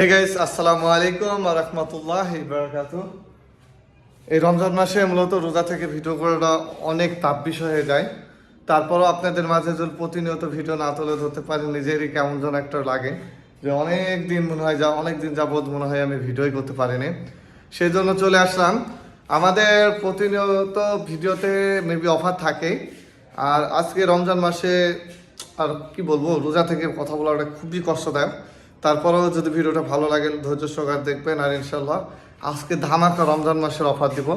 Hey guys আসসালামু আলাইকুম রহমতুল্লাহ বারাকাতু এই রমজান মাসে মূলত রোজা থেকে ভিডিও করাটা অনেক তাপ বিষয় হয়ে যায়। তারপরও আপনাদের মাঝে যদি প্রতিনিয়ত ভিডিও না তুলে ধরতে পারি, নিজেরই কেমন যেন একটা লাগে যে অনেক দিন মনে হয় যা, অনেক দিন যাবৎ মনে হয় আমি ভিডিওই করতে পারিনি। সেই জন্য চলে আসলাম। আমাদের প্রতিনিয়ত ভিডিওতে মেবি অফার থাকে। আর আজকে রমজান মাসে, আর কি বলব, রোজা থেকে কথা বলাটা খুবই কষ্টদায়ক। তারপরেও যদি ভিডিওটা ভালো লাগে, ধৈর্য সহকারে দেখবেন আর ইনশাল্লাহ আজকে ধামাকা রমজান মাসের অফার দিব।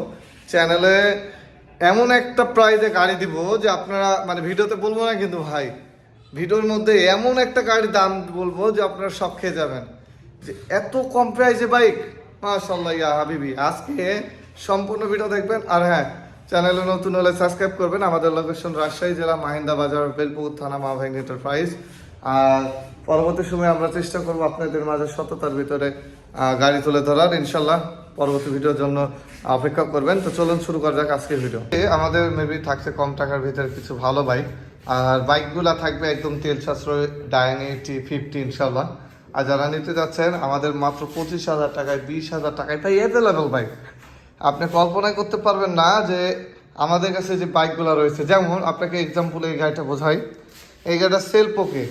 চ্যানেলে এমন একটা প্রাইজে গাড়ি দিব যে আপনারা মানে ভিডিওতে বলব না কিন্তু ভাই, ভিডিওর মধ্যে এমন একটা গাড়ির দাম বলব যে আপনারা সব খেয়ে যাবেন। যে এত কম প্রাইসে বাইক? মাশাল্লাহ ইয়া হাবিবি, আজকে সম্পূর্ণ ভিডিও দেখবেন। আর হ্যাঁ চ্যানেলে নতুন হলে সাবস্ক্রাইব করবেন। আমাদের লোকেশন রাজশাহী জেলা মাহিন্দা বাজার বেলপুর থানা মা মাভাইং এন্টারপ্রাইজ আর পরবর্তী সময়ে আমরা চেষ্টা করব আপনাদের মাঝে সততার ভিতরে গাড়ি তুলে ধরার। ইনশাল্লাহ পরবর্তী ভিডিওর জন্য অপেক্ষা করবেন। তো চলুন শুরু করা যাক আজকের ভিডিও। আমাদের মেবি থাকছে কম টাকার ভিতরে কিছু ভালো বাইক আর বাইকগুলা থাকবে একদম তেল সাশ্রয় ডায়ান এইটি ফিফটি ইনশাল্লাহ। আর যারা নিতে যাচ্ছেন, আমাদের মাত্র পঁচিশ হাজার টাকায়, বিশ হাজার টাকায় তাই অ্যাভেলেবেল বাইক আপনি কল্পনাই করতে পারবেন না যে আমাদের কাছে যে বাইকগুলো রয়েছে। যেমন, আপনাকে এক্সাম্পল এই গাড়িটা বোঝাই। এই গাড়িটা সেলফ ওকে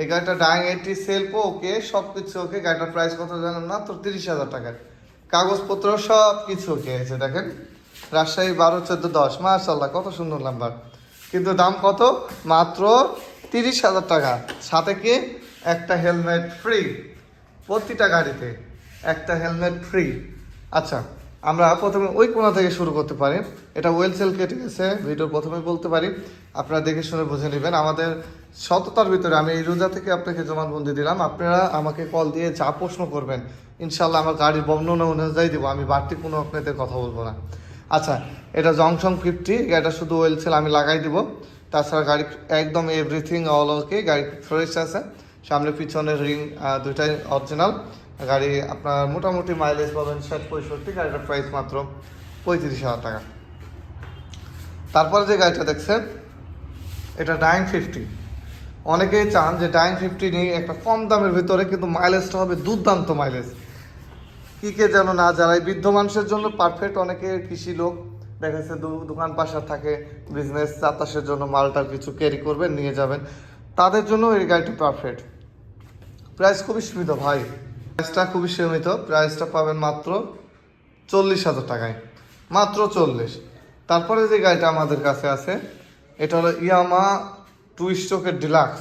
এই গাড়িটা ডাইং এইটি সেলফ ওকে সব কিছু ওকে গাড়িটার প্রাইস কত জানেন না? তো তিরিশ হাজার টাকায় কাগজপত্র সব কিছু ওকে আছে দেখেন। রাজশাহী বারো, চোদ্দ, দশ। মাশাল্লাহ কত সুন্দর নাম্বার কিন্তু দাম কত? মাত্র তিরিশ হাজার টাকা। সাথে কি? একটা হেলমেট ফ্রি প্রতিটা গাড়িতে একটা হেলমেট ফ্রি আচ্ছা আমরা প্রথমে ওই কোণা থেকে শুরু করতে পারি। এটা ওয়েল সেল কেটে গেছে, ভিডিও প্রথমে বলতে পারি। আপনারা দেখে শুনে বুঝে নেবেন। আমাদের সততার ভিতরে আমি এই রোজা থেকে আপনাকে জমানবন্দি দিলাম। আপনারা আমাকে কল দিয়ে যা প্রশ্ন করবেন ইনশাল্লাহ আমার গাড়ির বর্ণনা অনুযায়ী দেবো। আমি বাড়তি কোনো আপনাদের কথা বলব না। আচ্ছা এটা জংশন ফিফটি এটা শুধু ওয়েল সেল আমি লাগাই দিব। তাছাড়া গাড়ি একদম এভরিথিং অল ওকে গাড়ি ফ্রেশ আছে। সামনে পিছনের রিং দুইটাই অরিজিনাল গাড়ি আপনার মোটামুটি মাইলেজ পাবেন ষাট, পঁয়ষট্টি, গাড়িটার প্রাইস মাত্র পঁয়ত্রিশ হাজার টাকা। তারপরে যে গাড়িটা দেখছেন, এটা ডাইন ফিফটি অনেকেই চান যে ডাইন ফিফটি নিয়ে একটা কম দামের ভিতরে, কিন্তু মাইলেজটা হবে দুর্দান্ত মাইলেজ কি কে যেন না যারা বৃদ্ধ মানুষের জন্য পারফেক্ট অনেকে কৃষি লোক। দেখা যাচ্ছে দোকান পাশা থাকে বিজনেস চাতাসের জন্য মালটার কিছু ক্যারি করবেন, নিয়ে যাবেন। তাদের জন্য এই গাড়িটা পারফেক্ট প্রাইস খুবই সুবিধা, ভাই। প্রাইসটা খুবই সীমিত। প্রাইসটা পাবেন মাত্র চল্লিশ হাজার টাকায়। মাত্র চল্লিশ। তারপরে যে গাড়িটা আমাদের কাছে আছে, এটা হলো ইয়ামা টু স্ট্রোকের ডিলাক্স।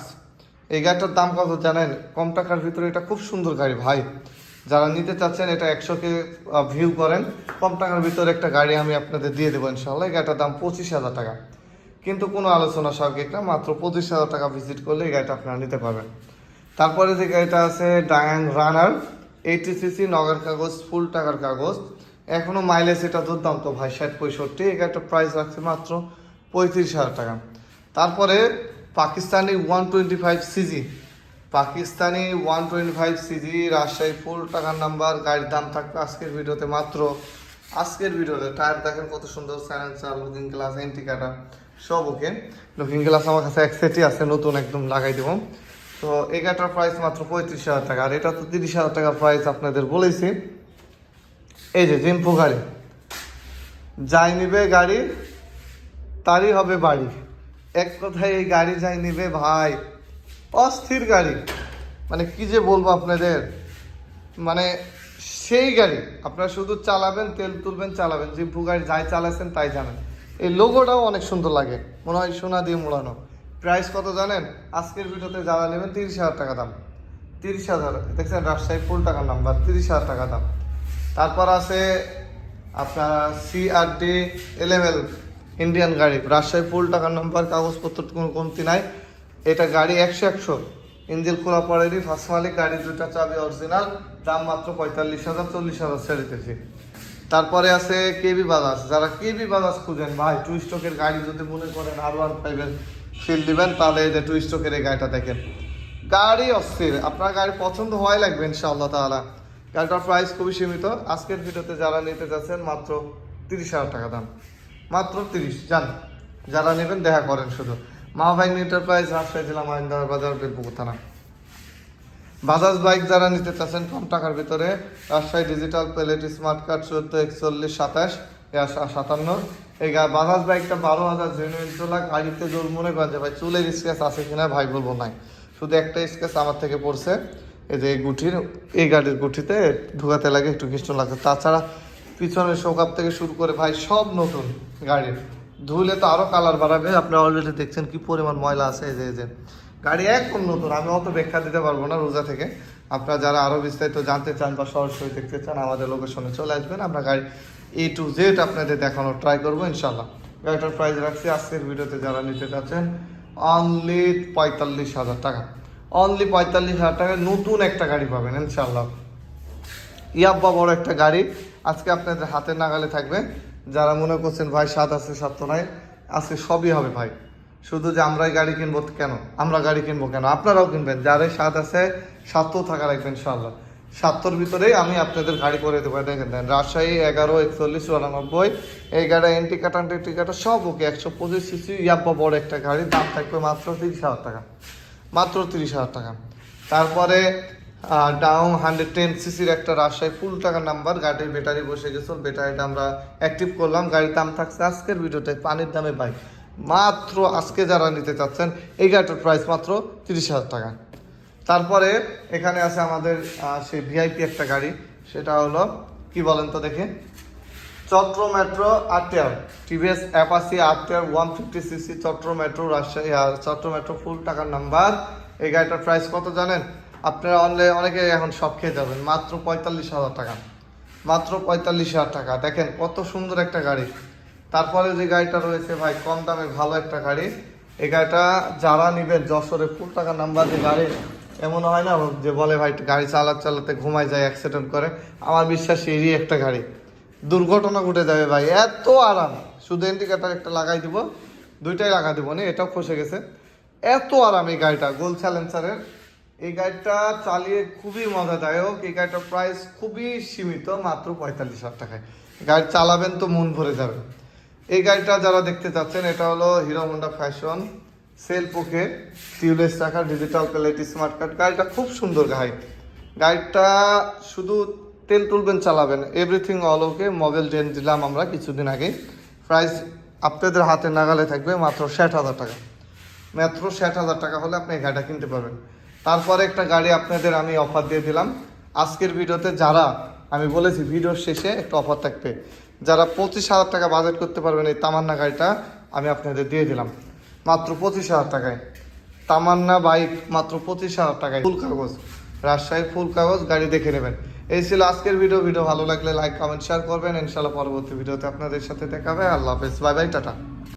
এই গাড়িটার দাম কত জানেন? কম টাকার ভিতরে এটা খুব সুন্দর গাড়ি ভাই। যারা নিতে চাচ্ছেন, এটা একশোকে ভিউ করেন। কম টাকার ভিতরে একটা গাড়ি আমি আপনাদের দিয়ে দেবো ইনশাল্লাহ এই গাড়িটার দাম পঁচিশ হাজার টাকা। কিন্তু কোনো আলোচনা সাপেক্ষ মাত্র পঁচিশ হাজার টাকা ভিজিট করলে এই গাড়িটা আপনারা নিতে পারবেন। তারপরে যে গাড়িটা আছে ডায়াং রানার এইটি সিসি নগর কাগজ, ফুল টাকার কাগজ। এখনও মাইলেজ এটা দুর্দান্ত ভাই, ষাট পঁয়ষট্টি, এই গাড়িটার প্রাইস রাখছে মাত্র পঁয়ত্রিশ হাজার টাকা। তারপরে Pakistani one twenty five CG Pakistani one twenty five CG Rajshahi full টাকার নাম্বার গাড়ির দাম থাকবে আজকের ভিডিওতে মাত্র। আজকের ভিডিওতে টায়ার দেখেন কত সুন্দর সাইলেন্সার লুকিং গ্লাস এন্টি কাটা সব ওকে লুকিং গ্লাস আমার কাছে এক সেটই আছে, নতুন একদম লাগাই দেবো। তো এই গাড়িটার প্রাইস মাত্র পঁয়ত্রিশ হাজার টাকা। আর এটা তো তিরিশ হাজার টাকা প্রাইস আপনাদের বলেছি। এই যে জিম্পু গাড়ি। যাই নিবে গাড়ি, তারই হবে বাড়ি। এক কথায় এই গাড়ি যাই নিবে ভাই। অস্থির গাড়ি। মানে কি যে বলব আপনাদের? মানে সেই গাড়ি। আপনারা শুধু চালাবেন, তেল তুলবেন, চালাবেন। জিম্পু গাড়ি যাই চালাচ্ছেন তাই জানেন। এই লোগোটাও অনেক সুন্দর লাগে। মনে হয় সোনা দিয়ে মোড়ানো। প্রাইস কত জানেন? আজকের ভিডিওতে যারা নেবেন তিরিশ হাজার টাকা দাম। তিরিশ হাজার, দেখছেন রাজশাহী ফুল টাকার নাম্বার, তিরিশ হাজার টাকা দাম। তারপর আছে আপনার সিআরডি এলেভেল ইন্ডিয়ান গাড়ি, রাজশাহী ফুল টাকার নাম্বার কাগজপত্র কোনো কমতি নাই। এটা গাড়ি একশো একশো। ইঞ্জিল খোলা পড়েনি ফার্স্ট মালিক, গাড়ি দুটা চাবি অরিজিনাল দাম মাত্র পঁয়তাল্লিশ হাজার, চল্লিশ হাজার ছেড়ে দিতেছি তারপরে আছে কেবি বাজাজ, যারা কেবি বাজাজ খুঁজেন, ভাই টু স্টকের গাড়ি যদি মনে করেন আর ওয়ান ফাইভের ফিল দিবেন, তাহলে যে টু স্টকের এই গাড়িটা দেখেন। গাড়ি অস্থির, আপনার গাড়ি পছন্দ হওয়াই লাগবে ইনশাআল্লাহ তাআলা। গাড়িটার প্রাইস খুবই সীমিত। আজকের ভিডিওতে যারা নিতে যাচ্ছেন মাত্র তিরিশ হাজার টাকা দাম। মাত্র তিরিশ জান যারা নেবেন, দেখা করেন শুধু। মা ভাই এন্টারপ্রাইজ রাজশাহী জেলা মহেন্দ্র বাজার বেলপুকুর থানা। বাজাজ বাইক যারা নিতে চাচ্ছেন, কম টাকার ভিতরে Rajshahi digital plate smart card চোদ্দ, একচল্লিশ, সাতাশ। সাতান্ন। এই বাজাজ বাইকটা বারো হাজার জেনুইন তোলা গাড়িতে জোর মনে করেন যে ভাই চুলের স্কেচ আছে কিনা ভাই বলব নাই। শুধু একটা স্কেচ আমার থেকে পড়ছে। এই যে এই গুঠির এই গাড়ির গুঠিতে ঢুকাতে লাগে একটু কৃষ্ণ লাগছে। তাছাড়া পিছনের শোকাপ থেকে শুরু করে ভাই সব নতুন গাড়ির। ধুলে তো আরও কালার বাড়াবে। আপনি অলরেডি দেখছেন কি পরিমাণ ময়লা আছে। এই যে এই যে। গাড়ি একদম নতুন, আমি অত ব্যাখ্যা দিতে পারব না রোজা থেকে। আপনারা যারা আরও বিস্তারিত জানতে চান বা সরাসরি দেখতে চান, আমাদের লোকেশনে চলে আসবেন। আমরা গাড়ি এ টু জেড আপনাদের দেখানোর ট্রাই করব ইনশাল্লাহ গাড়িটার প্রাইস রাখছি, আজকের ভিডিওতে যারা নিতে চাচ্ছেন অনলি পঁয়তাল্লিশ হাজার টাকা। অনলি পঁয়তাল্লিশ হাজার টাকায় নতুন একটা গাড়ি পাবেন ইনশাল্লাহ ইয়াব্বা বড় একটা গাড়ি। আজকে আপনাদের হাতের নাগালে থাকবে। যারা মনে করছেন, ভাই, সাত আছে, সাত নাই। আজকে সবই হবে, ভাই। শুধু যে আমরাই গাড়ি কিনবো কেন? আমরা গাড়ি কিনবো কেন? আপনারাও কিনবেন। যারে সাত আছে স্বাদও থাকা রাখবেন ইনশাল্লাহ সাতটার ভিতরেই আমি আপনাদের গাড়ি করে দেবো দেখেন দেন রাজশাহী এগারো, একচল্লিশ, চুরানব্বই, এই গাড়ি এন্টি কাটা টেন্টি কাটা, সব ওকে, একশো পঁচিশ সিসি ইয়াব্বা বড় একটা গাড়ি, দাম থাকবে মাত্র তিরিশ হাজার টাকা, মাত্র তিরিশ হাজার টাকা। তারপরে ডাউন হান্ড্রেড টেন সিসির একটা রাজশাহী ফুল টাকার নাম্বার গাড়ির ব্যাটারি বসে গেছিল ব্যাটারিটা আমরা অ্যাক্টিভ করলাম, গাড়ির দাম থাকছে আজকের ভিডিওতে, পানির দামে বাইক মাত্র আজকে যারা নিতে চাচ্ছেন, এই গাড়িটার প্রাইস মাত্র তিরিশ হাজার টাকা। তারপরে এখানে আছে আমাদের সেই ভিআইপি একটা গাড়ি। সেটা হলো, কি বলেন তো দেখে? Chatta metro RTR TVS Apache RTR one fifty CC Chatta metro, Rajshahi আর চট্র মেট্রো ফুল টাকার নাম্বার এই গাড়িটার প্রাইস কত জানেন? আপনারা অনলাইন অনেকে এখন সব খেয়ে যাবেন। মাত্র পঁয়তাল্লিশ হাজার টাকা। মাত্র পঁয়তাল্লিশ হাজার টাকা। দেখেন কত সুন্দর একটা গাড়ি। তারপরে যে গাড়িটা রয়েছে ভাই, কম দামে ভালো একটা গাড়ি। এই গাড়িটা যারা নিবেন, যশোরে ফুল টাকার নাম্বার যে গাড়ি এমন হয় না যে বলে ভাই গাড়ি চালাতে চালাতে ঘুমায় যায় অ্যাক্সিডেন্ট করে। আমার বিশ্বাস এরই একটা গাড়ি। দুর্ঘটনা ঘটে যাবে ভাই, এত আরাম। শুধু ইন্ডিকেটার একটা লাগাই দিব, দুইটাই লাগাই দিব না, এটাও ফসে গেছে। এত আরাম এই গাড়িটা, গোল চ্যালেঞ্জারের। এই গাড়িটা চালিয়ে খুবই মজাদায়ক, এই গাড়িটার প্রাইস খুবই সীমিত, মাত্র পঁয়তাল্লিশ হাজার টাকায়। গাড়ি চালাবেন তো মন ভরে যাবে। এই গাড়িটা যারা দেখতে চাচ্ছেন, এটা হলো Hero Honda fashion self spoke tubeless টাকা ডিজিটাল প্লেট স্মার্ট কার্ড গাড়িটা খুব সুন্দর গাড়ি। গাড়িটা শুধু তেল তুলবেন, চালাবেন এভরিথিং অল ওকে মোবাইল ডেন দিলাম আমরা কিছুদিন আগে। প্রাইস আপনাদের হাতে নাগালে থাকবে মাত্র ষাট হাজার টাকা। মাত্র ষাট হাজার টাকা হলে আপনি এই গাড়িটা কিনতে পারবেন। তারপরে একটা গাড়ি আপনাদের আমি অফার দিয়ে দিলাম। আজকের ভিডিওতে যারা, আমি বলেছি ভিডিওর শেষে একটা অফার থাকবে। যারা পঁচিশ হাজার টাকা বাজেট করতে পারবেন এই তামান্না গাড়িটা আমি আপনাদের দিয়ে দিলাম। মাত্র পঁচিশ হাজার টাকায়। তামান্না বাইক মাত্র পঁচিশ হাজার টাকায়। ফুল কাগজ। রাজশাহী ফুল কাগজ, গাড়ি দেখে নেবেন। এই ছিল আজকের ভিডিও ভিডিও ভালো লাগলে লাইক কমেন্ট শেয়ার করবেন। ইনশাল্লাহ পরবর্তী ভিডিওতে আপনাদের সাথে দেখাবে। আল্লাহ হাফেজ। Bye bye, tata.